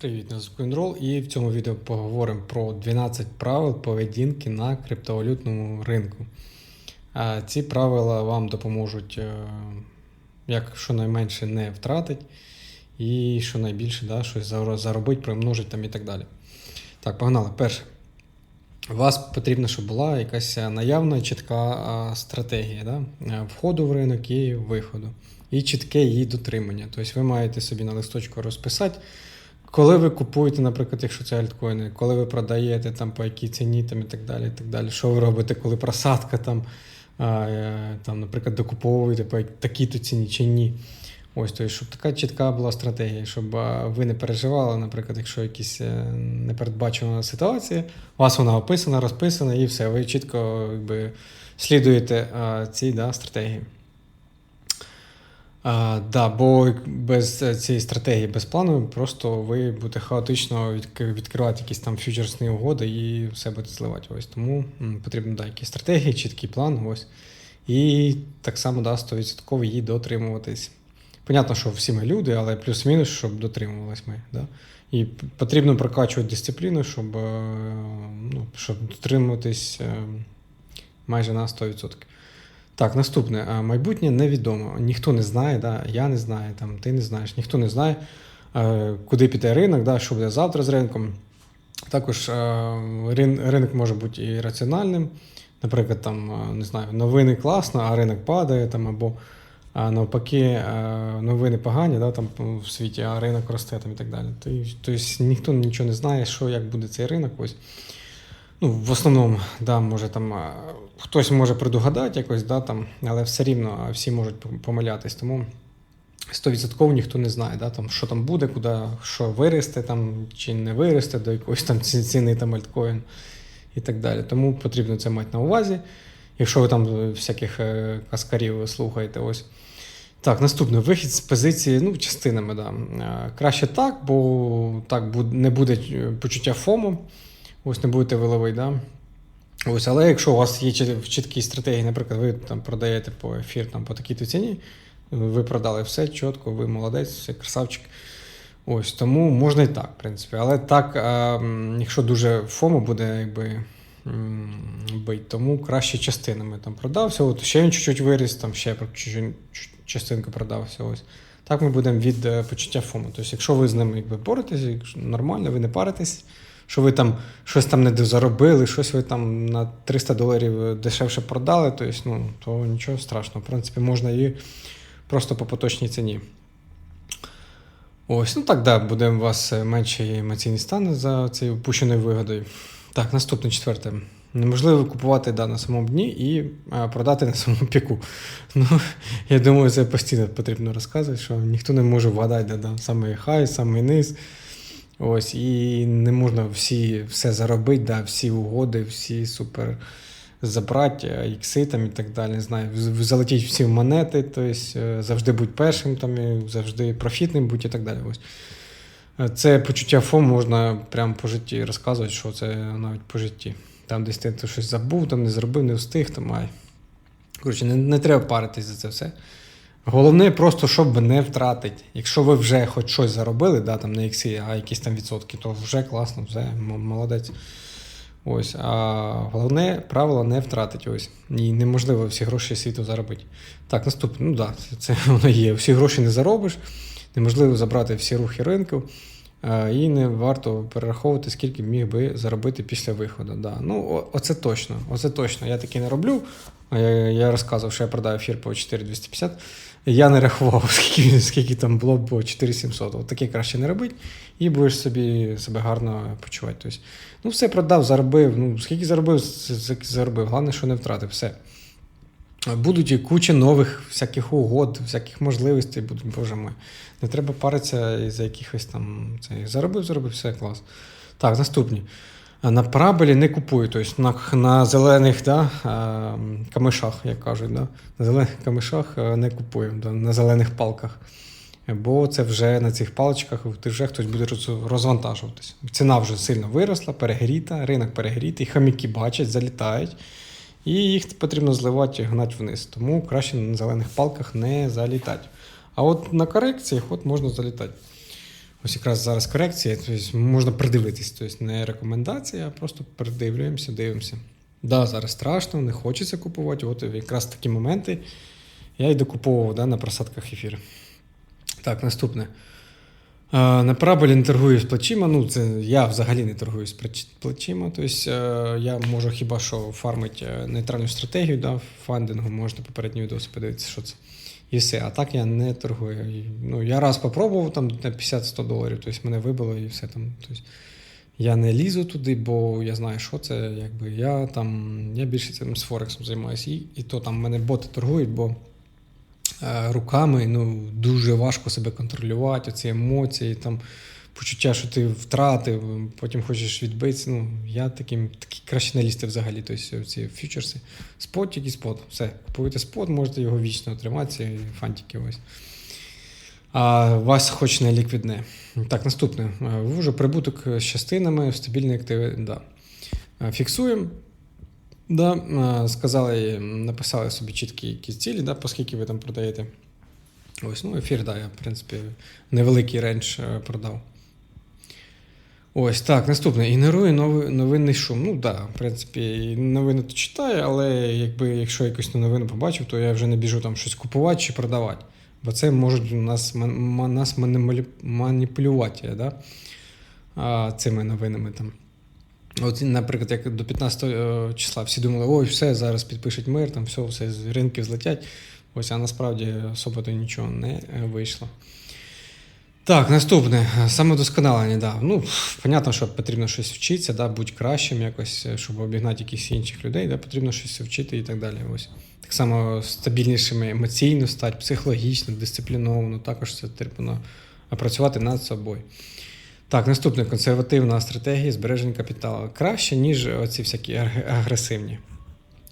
Привіт, на Інрол. І в цьому відео поговоримо про 12 правил поведінки на криптовалютному ринку. Ці правила вам допоможуть е, як щонайменше не втратити, і щонайбільше да, щось заро- заробити, примножити там і так далі. Так, погнали. Перше. У вас потрібно, щоб була якась наявна чітка стратегія да? е, входу в ринок і виходу. І чітке її дотримання. Тобто ви маєте собі на листочку розписати, коли ви купуєте, наприклад, якщо це альткоїни, коли ви продаєте там по якій ціні там, і так далі, і так далі. Що ви робите, коли просадка там, е, там наприклад, докуповуєте по такій-то ціні чи ні. Ось, тобто, щоб така чітка була стратегія, щоб ви не переживали, наприклад, якщо якісь е, непередбачена ситуація, у вас вона описана, розписана, і все, ви чітко якби, слідуєте цій да, стратегії. А, да, бо без е, цієї стратегії, без плану, просто ви будете хаотично відкривати якісь там фьючерсні угоди і все будете зливати. Ось тому потрібно да, якісь стратегії, чіткий план. Ось. І так само да, 100% її дотримуватись. Понятно, що всі ми люди, але плюс-мінус, щоб дотримувались ми. Да? І потрібно прокачувати дисципліну, щоб, е, ну, щоб дотримуватись е, майже на 100%. Так, наступне. Майбутнє невідомо. Ніхто не знає, да? я не знаю, там, ти не знаєш, ніхто не знає, е, куди піде ринок, да? що буде завтра з ринком. Також е, ринок може бути і раціональним. Наприклад, там, е, не знаю, новини класно, а ринок падає, там, або навпаки, новини погані да, там, в світі, а ринок росте там, і так далі. Тобто ніхто нічого не знає, що як буде цей ринок. Ось. Ну, в основному, да, може там хтось може предугадати якось, да, там, але все рівно всі можуть помилятись. Тому 100% ніхто не знає, да, там, що там буде, куди що виросте там, чи не виросте до якоїсь там ціни там альткоін і так далі. Тому потрібно це мати на увазі. Якщо ви там е, всяких е, каскарів слухаєте, ось. Так, наступне вихід з позиції, ну, частинами, да. Е, Краще так, бо так не буде е, почуття ФОМу. Ось не будете виловий, да? Ось, але якщо у вас є чіт- в чіткій стратегії, наприклад, ви там продаєте по ефір там, по такій-то ціні, ви продали все чітко, ви молодець, все, красавчик. Ось, тому можна і так, в принципі. Але так, а, якщо дуже ФОМО буде, якби. Бить, тому краще частинами там продався, от ще він чуть-чуть виріс, там ще частинку продався. Ось. Так ми будемо від е, почуття ФОМу. Тобто, якщо ви з ним якби боретесь, якщо нормально, ви не паритесь, що ви там щось там не заробили, щось ви там на 300 доларів дешевше продали, тобто, ну, то нічого страшного. В принципі, можна і просто по поточній ціні. Ось, ну так, да, буде у вас е, менший емоційний стан за цією упущеною вигодою. Так, наступне четверте. Неможливо купувати да, на самому дні і а, продати на самому піку. Ну, я думаю, це постійно потрібно розказувати, що ніхто не може вгадати, да, да, саме хай, саме низ. Ось, і не можна всі, все заробити, да, всі угоди, всі супер забрати, ікси там і так далі. Не знаю, залетіть всі в монети, тобто е, завжди будь першим, там, і завжди профітним будь і так далі. Ось. Е, Це почуття ФОМ можна прямо по житті розказувати, що це навіть по житті. Там десь ти щось забув, там не зробив, не встиг, там ай. Коротше, не, не треба паритись за це все. Головне просто, щоб не втратити. Якщо ви вже хоч щось заробили, да, там на іксі, а якісь там відсотки, то вже класно, все, молодець. Ось. А головне правило не втратити. Ось. І неможливо всі гроші світу заробити. Так, наступне, ну так, да, це воно є. Всі гроші не заробиш, неможливо забрати всі рухи ринку. е, І не варто перераховувати, скільки міг би заробити після виходу. Да. Ну, оце точно. Оце точно. Я таки не роблю. Я, я розказував, що я продав ефір по 4250. Я не рахував, скільки, скільки там було по 4700. От таке краще не робити, і будеш собі себе гарно почувати. Тобто, ну, все продав, заробив. Ну, скільки заробив, заробив. Головне, що не втратив. Все. Будуть і куча нових всяких угод, всяких можливостей будуть, боже мой. Не треба паритися із якихось там. Це, заробив, заробив, все клас. Так, наступні. На параболі не купую, тобто на, на зелених да, камишах, як кажуть, да, на зелених камишах е, не купую, да, на зелених палках. Бо це вже на цих паличках вже хтось буде роз- розвантажуватися. Ціна вже сильно виросла, перегріта, ринок перегрітий, хаміки бачать, залітають, і їх потрібно зливати і гнати вниз. Тому краще на зелених палках не залітати. А от на корекціях от можна залітати. Ось якраз зараз корекція, тобто можна придивитись. Тобто не рекомендація, а просто придивлюємося, дивимося. Да, зараз страшно, не хочеться купувати. От якраз такі моменти я й докуповував да, на просадках ефіру. Так, наступне. На параболі торгую з плечима. Ну, це я взагалі не торгую з плечима. Тобто е, я можу хіба що фармити е, нейтральну стратегію, да, фандингу, можна попередні відоси подивитися, що це. І все. А так я не торгую. Ну, я раз попробував там на 50-100 доларів, тобто мене вибило і все там. Тобто, я не лізу туди, бо я знаю, що це. Якби я там, я більше цим з Форексом займаюся. І, і то там мене боти торгують, бо е, руками ну, дуже важко себе контролювати, оці емоції, там, почуття, що ти втратив, потім хочеш відбитися. Ну, я таким, краще не лізти взагалі. Тобто ці фьючерси. Спот тільки спот. Все. Купуєте спот, можете його вічно тримати, фантики ось. А вас хоч не ліквідне. Так, наступне. Е, Ви вже прибуток з частинами, стабільні активи. Да. Е, Фіксуємо. Да, е, сказали, написали собі чіткі якісь цілі, да, по скільки ви там продаєте. Ось, ну, ефір, да, я, в принципі, невеликий рендж е, продав. Ось так, наступне. Ігнорує нови- новинний шум. Ну так, да, в принципі, новини то читаю, але якби, якщо якусь новину побачив, то я вже не біжу там щось купувати чи продавати. Бо це можуть нас, нас маніпулювати да? а, цими новинами. Там. От, наприклад, як до 15 е, числа всі думали, ой, все, зараз підпишуть мир, там все, все з ринків злетять. Ось, а насправді особо то нічого не е, вийшло. Так, наступне самодосконалення. Да. Ну, понятно, що потрібно щось вчитися, да, будь кращим якось, е, щоб обігнати якихось інших людей, да, потрібно щось вчити і так далі. Ось. Так само стабільнішими емоційно стати, психологічно, дисципліновано, також це потрібно працювати над собою. Так, наступне консервативна стратегія збереження капіталу. Краще, ніж оці всякі агресивні.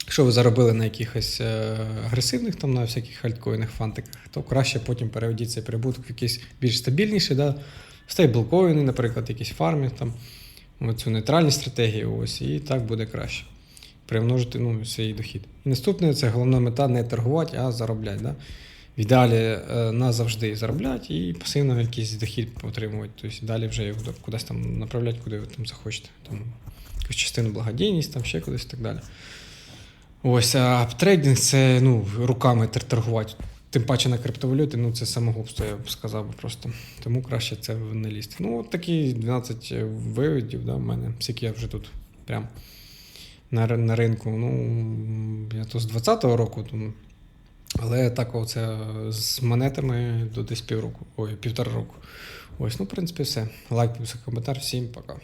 Якщо ви заробили на якихось е, агресивних, там на всяких альткоїнах, фантиках, то краще потім переведіть цей прибуток в якийсь більш стабільніший, да? стейблкоїни, наприклад, якісь фарми, там, цю нейтральні стратегії, ось, і так буде краще. Примножити ну, свій дохід. І наступне це головна мета не торгувати, а заробляти. Да? В ідеалі е, назавжди заробляти і пасивно якийсь дохід отримувати. Тобто далі вже його кудись там направляти, куди ви там захочете. Там, якусь частину благодійність, там ще кудись і так далі. Ось, а трейдинг це ну, руками торгувати. Тим паче на криптовалюті, ну це самогубство, я б сказав би просто. Тому краще це не лізти. Ну, такі 12 виводів, да, в мене, скільки я вже тут прям на, на ринку. Ну, я то з 20-го року, тому, але так оце з монетами до десь півроку, ой, півтора року. Ось, ну, в принципі, все. Лайк, підписка, коментар. Всім пока.